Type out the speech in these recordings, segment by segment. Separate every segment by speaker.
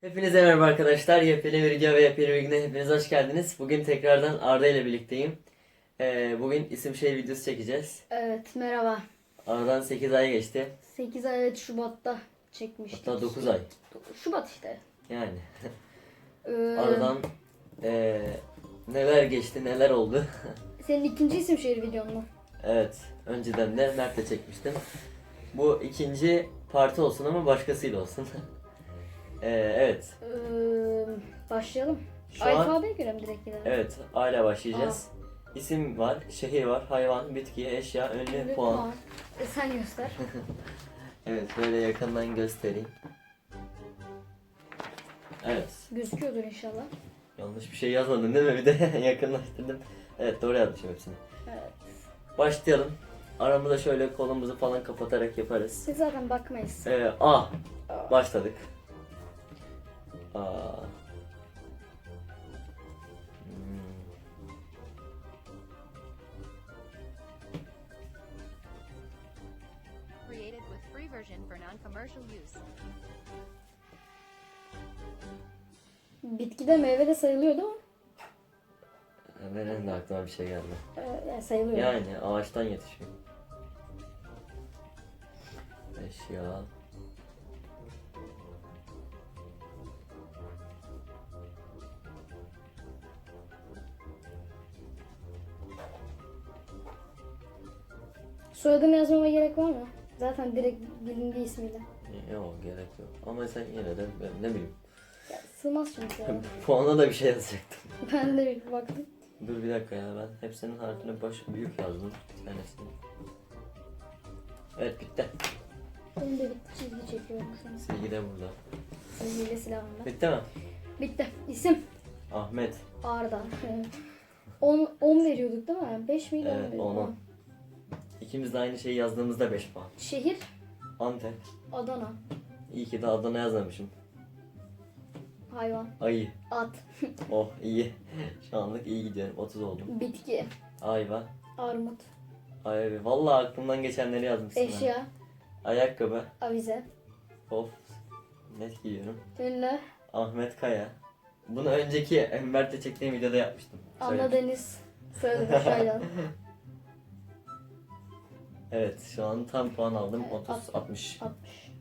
Speaker 1: Hepinize merhaba arkadaşlar. Yepyeni bir video ve yepyeni bir güne hepiniz hoş geldiniz. Bugün tekrardan Arda ile birlikteyim. Ee, bugün isim şehir videosu çekeceğiz.
Speaker 2: Evet merhaba.
Speaker 1: Aradan 8 ay geçti.
Speaker 2: 8 ay evet Şubat'ta çekmiştik.
Speaker 1: Hatta 9 ay.
Speaker 2: Şubat işte.
Speaker 1: Yani.
Speaker 2: Ee,
Speaker 1: Aradan ee, neler geçti neler oldu.
Speaker 2: Senin ikinci isim şehir videon mu?
Speaker 1: evet. Önceden de Mert'le çekmiştim. Bu ikinci parti olsun ama başkasıyla olsun. Ee, evet.
Speaker 2: Ee, başlayalım.
Speaker 1: Şu an
Speaker 2: Alfabeye göre mi direkt gidelim?
Speaker 1: evet aile başlayacağız. İsim var, şehir var, hayvan, bitki, eşya, ünlü,
Speaker 2: Şimdi
Speaker 1: puan.
Speaker 2: E, sen göster.
Speaker 1: Evet böyle yakından göstereyim. Evet.
Speaker 2: Gözüküyordur inşallah.
Speaker 1: Yanlış bir şey yazmadın değil mi? Bir de yakınlaştırdım. Evet doğru yazmışım hepsini.
Speaker 2: Evet.
Speaker 1: Başlayalım. Aramızda şöyle kolumuzu falan kapatarak yaparız.
Speaker 2: Biz zaten bakmayız.
Speaker 1: Ee. A. Başladık. A. Hmm.
Speaker 3: Created with free version for non-commercial use.
Speaker 2: Bitkide meyve de sayılıyordu ama.
Speaker 1: Benim de aklıma bir şey geldi.
Speaker 2: Ee, yani sayılıyor.
Speaker 1: Yani ağaçtan yetişiyor. Eşya.
Speaker 2: Soyadını yazmama gerek var mı? Zaten direkt bilindiği ismiyle.
Speaker 1: Yok gerek yok. Ama sen yine de ben ne bileyim.
Speaker 2: Ya, sığmaz çünkü ya.
Speaker 1: Puana da bir şey yazacaktım.
Speaker 2: ben de bir baktım.
Speaker 1: Dur bir dakika ya ben hepsinin harfini baş büyük yazdım. Bir tanesini. Evet bitti.
Speaker 2: Benim de bitti çizgi çekiyorum şu an.
Speaker 1: Silgi de burada.
Speaker 2: Silgiyle silahım ben.
Speaker 1: Bitti mi?
Speaker 2: Bitti. İsim
Speaker 1: Ahmet.
Speaker 2: Arda. 10 10 veriyorduk değil mi? 5 miydi?
Speaker 1: Evet,
Speaker 2: muydu?
Speaker 1: on, on. İkimiz de aynı şeyi yazdığımızda 5 puan.
Speaker 2: Şehir
Speaker 1: Antep.
Speaker 2: Adana.
Speaker 1: İyi ki de Adana yazmamışım.
Speaker 2: Hayvan.
Speaker 1: Ayı.
Speaker 2: At.
Speaker 1: Oh iyi. Şu anlık iyi gidiyorum. 30 oldum.
Speaker 2: Bitki.
Speaker 1: Ayva.
Speaker 2: Armut.
Speaker 1: Ay vallahi aklımdan geçenleri yazmışsın. ha.
Speaker 2: Eşya.
Speaker 1: Ayakkabı.
Speaker 2: Avize.
Speaker 1: Of. Net giyiyorum.
Speaker 2: Ünlü.
Speaker 1: Ahmet Kaya. Bunu önceki Enver'le çektiğim videoda yapmıştım. Söyle.
Speaker 2: Deniz. Soyadı Şaylan.
Speaker 1: Evet şu an tam puan aldım.
Speaker 2: Evet,
Speaker 1: 30
Speaker 2: alt-
Speaker 1: 60.
Speaker 2: 60.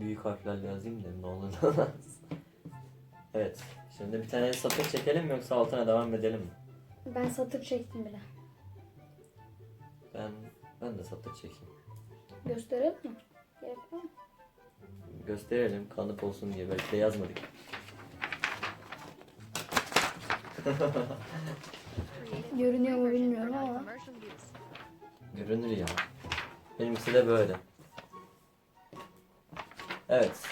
Speaker 1: Büyük harflerle yazayım da ne olur. Evet. Şimdi bir tane satır çekelim mi yoksa altına devam edelim mi?
Speaker 2: Ben satır çektim bile.
Speaker 1: Ben ben de satır çekeyim.
Speaker 2: Gösterelim mi? Gerek var mı?
Speaker 1: Gösterelim kanıp olsun diye belki de yazmadık.
Speaker 3: Created with
Speaker 2: Görünüyor mu bilmiyorum ama.
Speaker 1: Görünür ya. Benimkisi de böyle. Evet.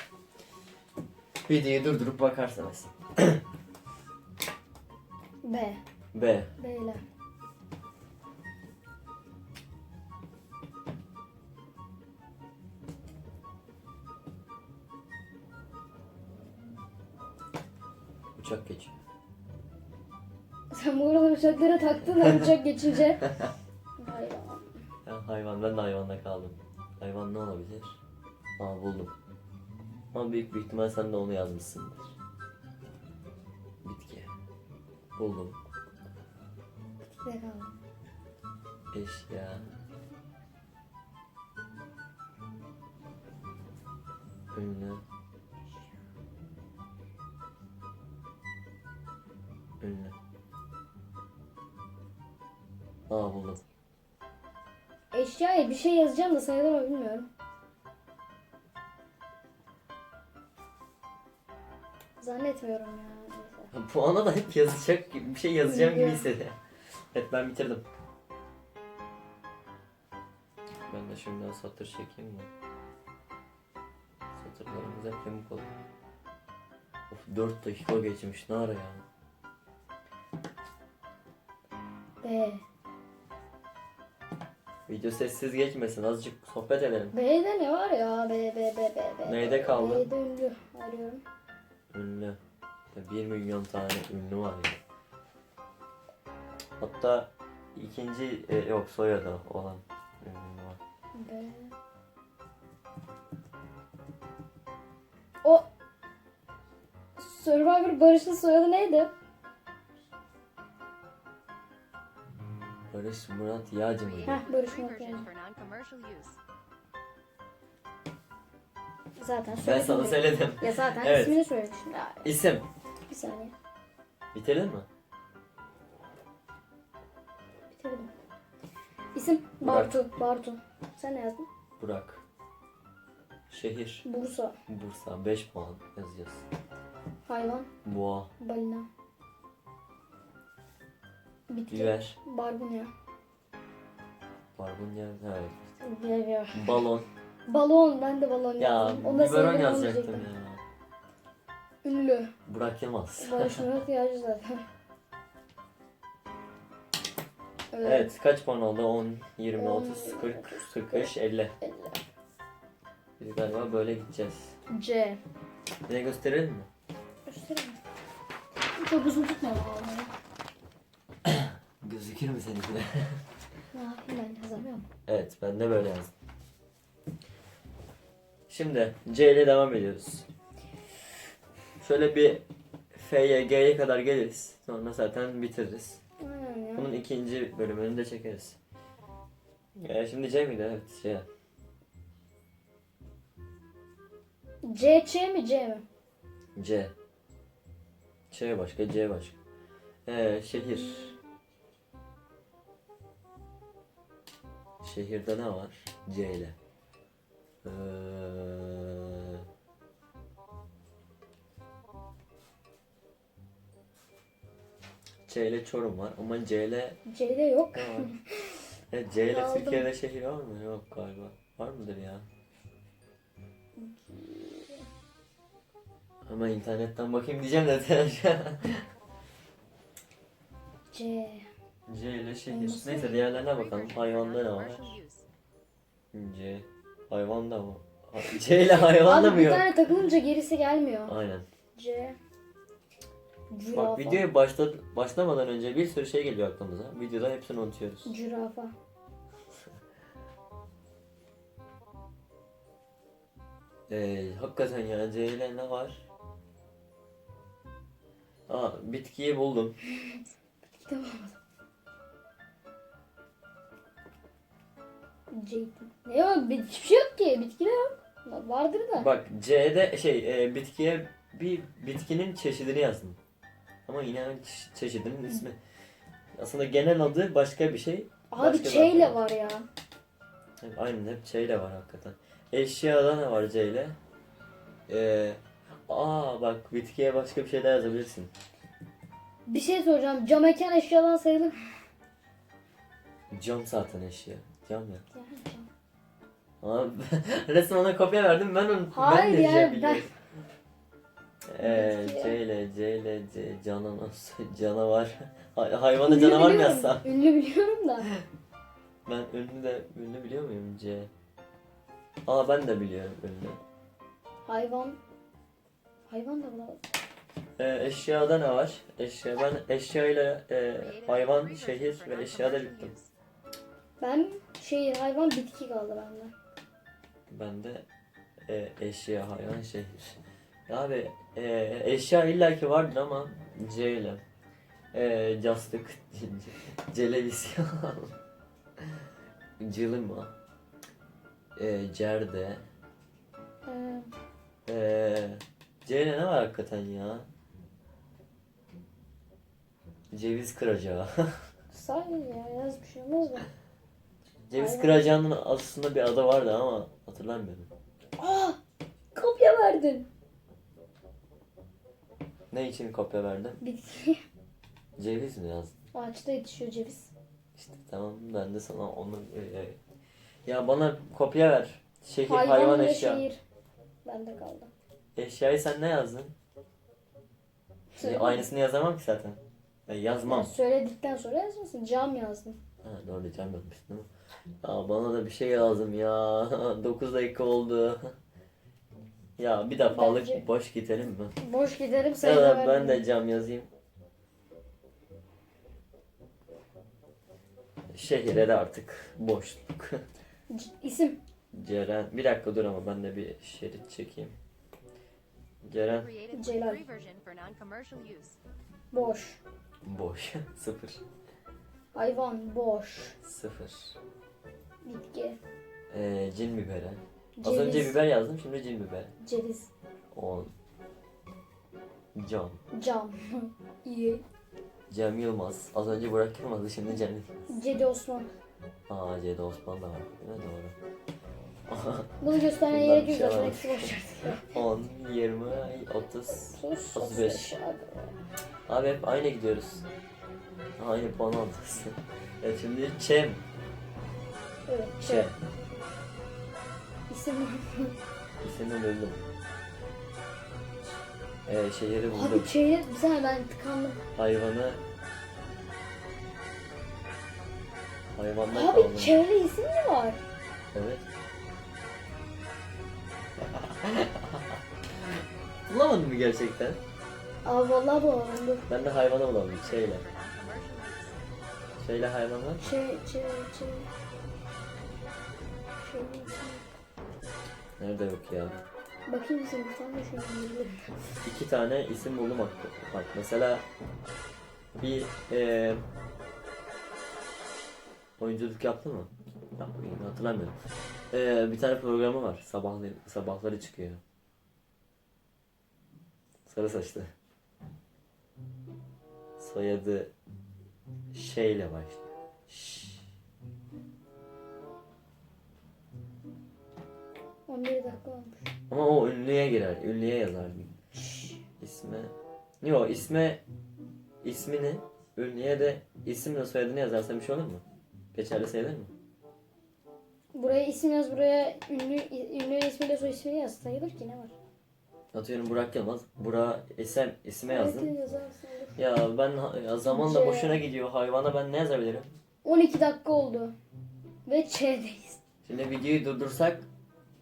Speaker 1: Videoyu durdurup bakarsanız.
Speaker 2: B.
Speaker 1: B.
Speaker 2: B ile.
Speaker 1: Uçak geçiyor.
Speaker 2: Sen bu arada uçaklara taktın da uçak geçince. Hayvan.
Speaker 1: Ben de hayvanda kaldım. Hayvan ne olabilir? Aa buldum. Ama büyük bir ihtimal sen de onu yazmışsındır. Bitki. Buldum.
Speaker 2: Bitkide kaldım.
Speaker 1: Eşya. Ünlü. Ünlü. Aa buldum.
Speaker 2: Eşyaya bir şey yazacağım da sayılır mı bilmiyorum. Zannetmiyorum ya.
Speaker 1: Puana da hep yazacak gibi bir şey yazacağım gibi hissediyorum. Evet ben bitirdim. Ben de şimdiden satır çekeyim mi? Satırlarımız hep yamuk oldu. Of 4 dakika geçmiş ne ara ya?
Speaker 2: B.
Speaker 1: Video sessiz geçmesin azıcık sohbet edelim.
Speaker 2: B'de ne var ya? B, B, B, B, B.
Speaker 1: Neyde kaldı?
Speaker 2: B'de ünlü arıyorum.
Speaker 1: Ünlü. Ya 1 milyon tane ünlü var ya. Hatta ikinci e, yok soyadı olan ünlü var.
Speaker 2: B. O Survivor Barış'ın soyadı neydi?
Speaker 1: Barış Murat Yağcı mıydı?
Speaker 2: Heh Barış Murat
Speaker 3: use.
Speaker 2: Zaten
Speaker 1: Ben
Speaker 2: söyledim.
Speaker 1: sana söyledim.
Speaker 2: Ya zaten
Speaker 1: Evet.
Speaker 2: ismini söylemişim. Ya,
Speaker 1: İsim.
Speaker 2: bir saniye.
Speaker 1: Bitirdin mi?
Speaker 2: Bitirdim. İsim
Speaker 1: Burak.
Speaker 2: Bartu. Bartu. Sen ne yazdın?
Speaker 1: Burak. Şehir.
Speaker 2: Bursa.
Speaker 1: Bursa. 5 puan yazacağız.
Speaker 2: Hayvan.
Speaker 1: Boğa.
Speaker 2: Balina. Bitki.
Speaker 1: Biber.
Speaker 2: Barbunya.
Speaker 1: Barbunya. Evet.
Speaker 2: Biber.
Speaker 1: Balon.
Speaker 2: Balon. Ben de balon
Speaker 1: Ya
Speaker 2: yazdım. Onu da
Speaker 1: biberon yazacaktım ya.
Speaker 2: Ünlü.
Speaker 1: Burak Yılmaz.
Speaker 2: Barış Murat Yağcı zaten. Evet.
Speaker 1: Evet kaç puan oldu? 10, 20,
Speaker 2: 10,
Speaker 1: 30, 40,
Speaker 2: 30,
Speaker 1: 45, 50.
Speaker 2: elli.
Speaker 1: Biz galiba böyle gideceğiz.
Speaker 2: C.
Speaker 1: De gösterelim mi?
Speaker 2: Göstereyim. Çok uzun vallahi.
Speaker 1: Gözükür mü seninki de?
Speaker 2: Ne yapayım ben yazamıyorum.
Speaker 1: evet ben de böyle yazdım. Şimdi C ile devam ediyoruz. Şöyle bir F'ye G'ye kadar geliriz. Sonra zaten bitiririz. Bunun ikinci bölümünü de çekeriz. Ee, şimdi C miydi? Evet C.
Speaker 2: C, Ç mi C mi?
Speaker 1: C. Ç başka, C başka. Ee, şehir. Şehirde ne var? C ile. Ee, Ç ile Çorum var ama C ile
Speaker 2: C'de yok.
Speaker 1: ne var? Evet, C ile
Speaker 2: Aldım.
Speaker 1: Türkiye'de şehir var mı? Yok galiba. Var mıdır ya? Ama internetten bakayım diyeceğim de
Speaker 2: C.
Speaker 1: C ile şehir. Neyse diğerlerine bakalım. Hayvanda ne var? C. Hayvanda mı? C ile hayvanda
Speaker 2: Abi
Speaker 1: mı
Speaker 2: bir
Speaker 1: yok?
Speaker 2: tane takılınca gerisi gelmiyor.
Speaker 1: Aynen.
Speaker 2: C.
Speaker 1: Bak videoya başla, başlamadan önce bir sürü şey geliyor aklımıza. Videoda hepsini unutuyoruz.
Speaker 2: Cürafa.
Speaker 1: Ee, hakikaten ya C ile ne var? Aa bitkiyi buldum.
Speaker 2: Tamam. Ne yok? Bir- Hiçbir şey yok ki. Bitki de yok. Vardır da.
Speaker 1: Bak C'de şey e, bitkiye bir bitkinin çeşidini yazdım. Ama yine ç- çeşidinin ismi. Aslında genel adı başka bir şey.
Speaker 2: Abi
Speaker 1: başka bir
Speaker 2: var ya.
Speaker 1: Hep- Aynen hep Ç ile var hakikaten. Eşyada ne var C ile? Ee, aa bak bitkiye başka bir şey daha yazabilirsin.
Speaker 2: Bir şey soracağım. Cam mekan eşyadan sayılır?
Speaker 1: Cam zaten eşya. Cam ya. Ama resmen ona kopya verdim ben onu
Speaker 2: Hayır
Speaker 1: ben de C
Speaker 2: ben-
Speaker 1: biliyorum. Ee,
Speaker 2: Bitki-
Speaker 1: C ile C ile C canavar canavar Hay- hayvanı
Speaker 2: Ünlü
Speaker 1: canavar mı
Speaker 2: biliyorum.
Speaker 1: yazsam?
Speaker 2: Ünlü biliyorum da.
Speaker 1: Ben ünlü de ünlü biliyor muyum C? Aa ben de biliyorum ünlü.
Speaker 2: Hayvan. Hayvan da bulamadım.
Speaker 1: Ee, eşyada ne var? Eşya ben eşya ile e, hayvan, şehir ve eşyada bittim.
Speaker 2: Ben şey hayvan bitki kaldı bende.
Speaker 1: Ben de e, eşya, hayvan. Ya Abi e, eşya illaki vardır ama C ile. E, castık, celevizyon, cılima, e, cerde,
Speaker 2: Ee,
Speaker 1: e, C ile ne var hakikaten ya? Ceviz kıracağı.
Speaker 2: say ya yaz bir şey olmaz mı?
Speaker 1: Ceviz kıracağının aslında bir adı vardı ama hatırlamıyorum.
Speaker 2: Aa! Kopya verdin.
Speaker 1: Ne için kopya verdin?
Speaker 2: Bitki.
Speaker 1: Ceviz mi yazdın?
Speaker 2: Ağaçta yetişiyor ceviz.
Speaker 1: İşte tamam ben de sana onu e, e, ya bana kopya ver. Şehir, hayvan,
Speaker 2: Hayvan, ve
Speaker 1: eşya.
Speaker 2: şehir. Bende kaldı.
Speaker 1: Eşyayı sen ne yazdın?
Speaker 2: Söyle.
Speaker 1: Aynısını yazamam ki zaten. E, yazmam.
Speaker 2: Yani söyledikten sonra yazmasın. Cam yazdım.
Speaker 1: Ha, doğru cam yazmışsın değil mi? Ya bana da bir şey lazım ya. 9 dakika oldu. ya bir defalık
Speaker 2: Bence-
Speaker 1: boş gidelim mi?
Speaker 2: Boş giderim
Speaker 1: Ya
Speaker 2: sayıda
Speaker 1: da ben de cam yazayım. Şehire de artık boşluk.
Speaker 2: C- İsim.
Speaker 1: Ceren. Bir dakika dur ama ben de bir şerit çekeyim. Ceren
Speaker 3: Created with
Speaker 2: Celal.
Speaker 3: free version for non-commercial use.
Speaker 2: Boş.
Speaker 1: boş. Sıfır.
Speaker 2: Hayvan boş.
Speaker 1: Sıfır.
Speaker 2: Bitki.
Speaker 1: Ee, cin biberi. Az
Speaker 2: Ceviz.
Speaker 1: önce biber yazdım şimdi cin biber.
Speaker 2: Ceviz.
Speaker 1: 10. Cam.
Speaker 2: Cam. İyi.
Speaker 1: Cem Yılmaz. Az önce Burak Yılmaz'dı şimdi Cem Yılmaz.
Speaker 2: Cedi Osman.
Speaker 1: Aa Ceyda Osman da var. Mi? Doğru.
Speaker 2: Bunu göstermeye
Speaker 1: Bundan
Speaker 2: gerek
Speaker 1: bir
Speaker 2: yok
Speaker 1: şey var.
Speaker 2: Artık.
Speaker 1: 10, 20, 30.
Speaker 2: Sus.
Speaker 1: 35. Abi hep aynı gidiyoruz. Aynı puan alacağız. evet şimdi Çem.
Speaker 2: Evet.
Speaker 1: Çem.
Speaker 2: İsim var.
Speaker 1: İsmini buldum. Ee, şehri buldum.
Speaker 2: Abi bir saniye ben tıkandım.
Speaker 1: Hayvanı Hayvanlar
Speaker 2: Abi
Speaker 1: kaldım.
Speaker 2: çevre isim mi var?
Speaker 1: Evet. Bulamadın mı gerçekten?
Speaker 2: Abi vallahi bulamadım.
Speaker 1: Ben de hayvanı bulamadım. Şeyle. Şeyle hayvanlar.
Speaker 2: Şey, şey, şey. Şey,
Speaker 1: Nerede yok ya?
Speaker 2: Bakayım isim bir tane bir-
Speaker 1: İki tane isim buldum bak. Bak mesela bir eee oyunculuk yaptı mı? Yapmayayım hatırlamıyorum. Eee bir tane programı var. Sabahları, sabahları çıkıyor. Sarı saçlı. Soyadı şeyle başlıyor.
Speaker 2: 11 dakika olmuş.
Speaker 1: Ama o ünlüye girer. Ünlüye yazar. İsme. Yok isme ismini ünlüye de isimle soyadını yazarsan bir şey olur mu? Geçerli sayılır mı?
Speaker 2: Buraya isim yaz, buraya ünlü, ünlü ismiyle soy ismini yaz. Sayılır ki ne var?
Speaker 1: Atıyorum Burak Yılmaz. Burak isem isme yazdım.
Speaker 2: Evet, yazarsın.
Speaker 1: Ya ben ya zaman da boşuna gidiyor. Hayvana ben ne yazabilirim?
Speaker 2: 12 dakika oldu. Ve Ç'deyiz.
Speaker 1: Şimdi videoyu durdursak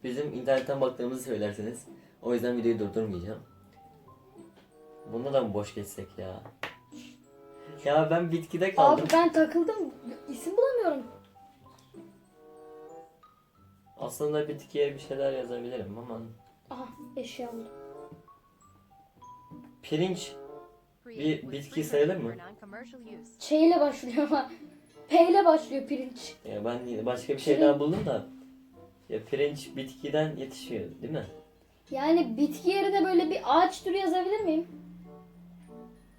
Speaker 1: bizim internetten baktığımızı söylersiniz. O yüzden videoyu durdurmayacağım. Bunda da mı boş geçsek ya? Ya ben bitkide kaldım.
Speaker 2: Abi ben takıldım. İsim bulamıyorum.
Speaker 1: Aslında bitkiye bir şeyler yazabilirim ama
Speaker 2: Aha eşya buldum.
Speaker 1: pirinç Bir bitki sayılır mı?
Speaker 2: ile başlıyor ama. P ile başlıyor pirinç.
Speaker 1: Ya ben başka bir şey daha buldum da. Ya pirinç bitkiden yetişiyor değil mi?
Speaker 2: Yani bitki yerine böyle bir ağaç türü yazabilir miyim?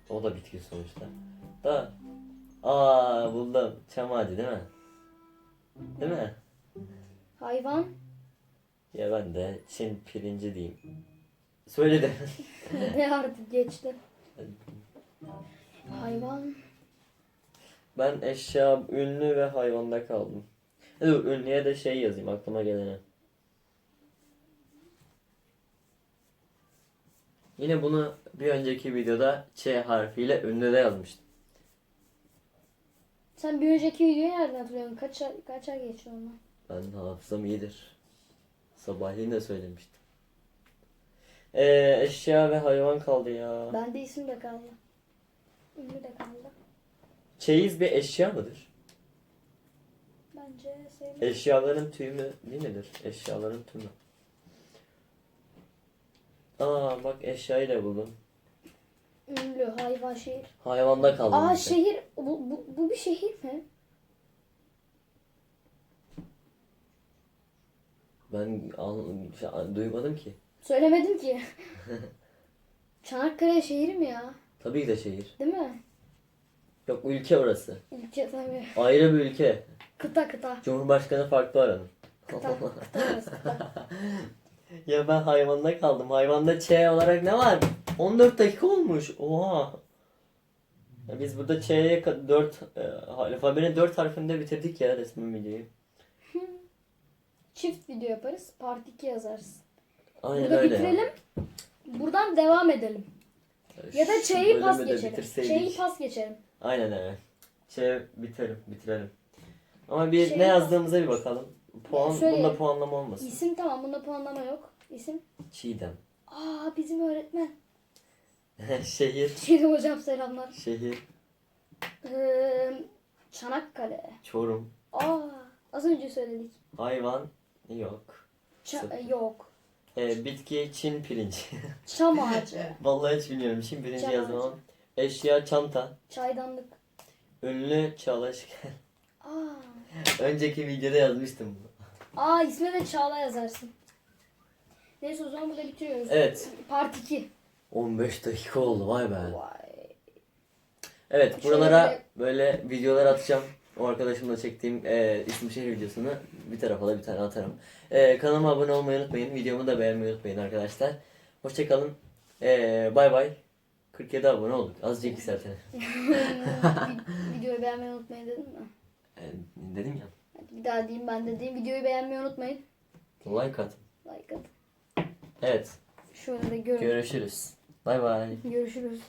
Speaker 1: O da bitki sonuçta. Da aa buldum. Çam ağacı değil mi? Değil mi?
Speaker 2: Hayvan.
Speaker 1: Ya ben de Çin pirinci diyeyim. Söyledim.
Speaker 2: ne artık geçti. Hayvan.
Speaker 1: Ben eşya, ünlü ve hayvanda kaldım. Dur ünlüye de şey yazayım aklıma gelene. Yine bunu bir önceki videoda Ç harfiyle ünlü de yazmıştım.
Speaker 2: Sen bir önceki videoyu nereden hatırlıyorsun? Kaç, kaç ay geçti ondan?
Speaker 1: Ben hafızam iyidir. Sabahleyin de söylemiştim. Ee, eşya ve hayvan kaldı ya.
Speaker 2: Bende isim de kaldı. Ünlü de kaldı.
Speaker 1: Çeyiz bir eşya mıdır?
Speaker 2: Bence sayılır.
Speaker 1: Eşyaların tümü değil midir? Eşyaların tümü. Aa bak eşyayı da buldum.
Speaker 2: Ünlü, hayvan, şehir.
Speaker 1: Hayvanda kaldım.
Speaker 2: Aa
Speaker 1: işte.
Speaker 2: şehir. Bu, bu, bu bir şehir mi?
Speaker 1: Ben şey- duymadım ki.
Speaker 2: Söylemedim ki. Çanakkale şehir mi ya?
Speaker 1: Tabii ki de şehir.
Speaker 2: Değil mi?
Speaker 1: Yok ülke orası.
Speaker 2: Ülke tabii.
Speaker 1: Ayrı bir ülke.
Speaker 2: Kıta kıta.
Speaker 1: Cumhurbaşkanı farklı aranın.
Speaker 2: Kıta. kıta orası, kıta.
Speaker 1: ya ben hayvanda kaldım. Hayvanda Ç olarak ne var? 14 dakika olmuş. Oha. Ya biz burada Ç'ye 4 e, alfabenin 4 harfinde bitirdik ya resmi videoyu.
Speaker 2: Çift video yaparız. Part 2 yazarız.
Speaker 1: Aynen
Speaker 2: Burada
Speaker 1: öyle.
Speaker 2: bitirelim. Buradan devam edelim. Ya da Ç'yi pas geçelim. Ç'yi pas geçelim.
Speaker 1: Aynen öyle. Ç bitirelim, bitirelim. Ama bir
Speaker 2: Şey-
Speaker 1: ne yazdığımıza bir bakalım. Puan,
Speaker 2: Şöyle-
Speaker 1: bunda puanlama olmasın.
Speaker 2: İsim tamam bunda puanlama yok. İsim.
Speaker 1: Çiğdem.
Speaker 2: Aa bizim öğretmen.
Speaker 1: Şehir,
Speaker 2: Çiğdem hocam selamlar.
Speaker 1: şehir,
Speaker 2: Ee, Çanakkale.
Speaker 1: Çorum,
Speaker 2: Aa az önce söyledik.
Speaker 1: hayvan yok.
Speaker 2: Ça-
Speaker 1: Sıfır.
Speaker 2: yok.
Speaker 1: E, bitki Çin pirinci.
Speaker 2: Çam ağacı.
Speaker 1: Vallahi hiç bilmiyorum. Çin pirinci
Speaker 2: Çam ağacı.
Speaker 1: Eşya çanta.
Speaker 2: Çaydanlık.
Speaker 1: Ünlü çalış.
Speaker 2: Aa.
Speaker 1: Önceki videoda yazmıştım bunu.
Speaker 2: Aa isme de Çağla yazarsın. Neyse o zaman burada bitiriyoruz.
Speaker 1: Evet.
Speaker 2: Part 2.
Speaker 1: 15 dakika oldu vay be.
Speaker 2: Vay.
Speaker 1: Evet
Speaker 2: Şöyle
Speaker 1: buralara böyle videolar atacağım. O arkadaşımla çektiğim e, isim şehir videosunu bir tarafa da bir tane atarım. E, kanalıma abone olmayı unutmayın. Videomu da beğenmeyi unutmayın arkadaşlar. Hoşçakalın. E, bay bay. 47 abone olduk. Azıcık.
Speaker 2: Vi- Videoyu beğenmeyi unutmayın dedim mi?
Speaker 1: E, dedim ya.
Speaker 2: Hadi bir daha diyeyim ben de diyeyim. Videoyu beğenmeyi unutmayın.
Speaker 1: Like at.
Speaker 2: Like atın.
Speaker 1: Evet.
Speaker 2: Şöyle de görün.
Speaker 1: Görüşürüz. Bay bay.
Speaker 2: Görüşürüz.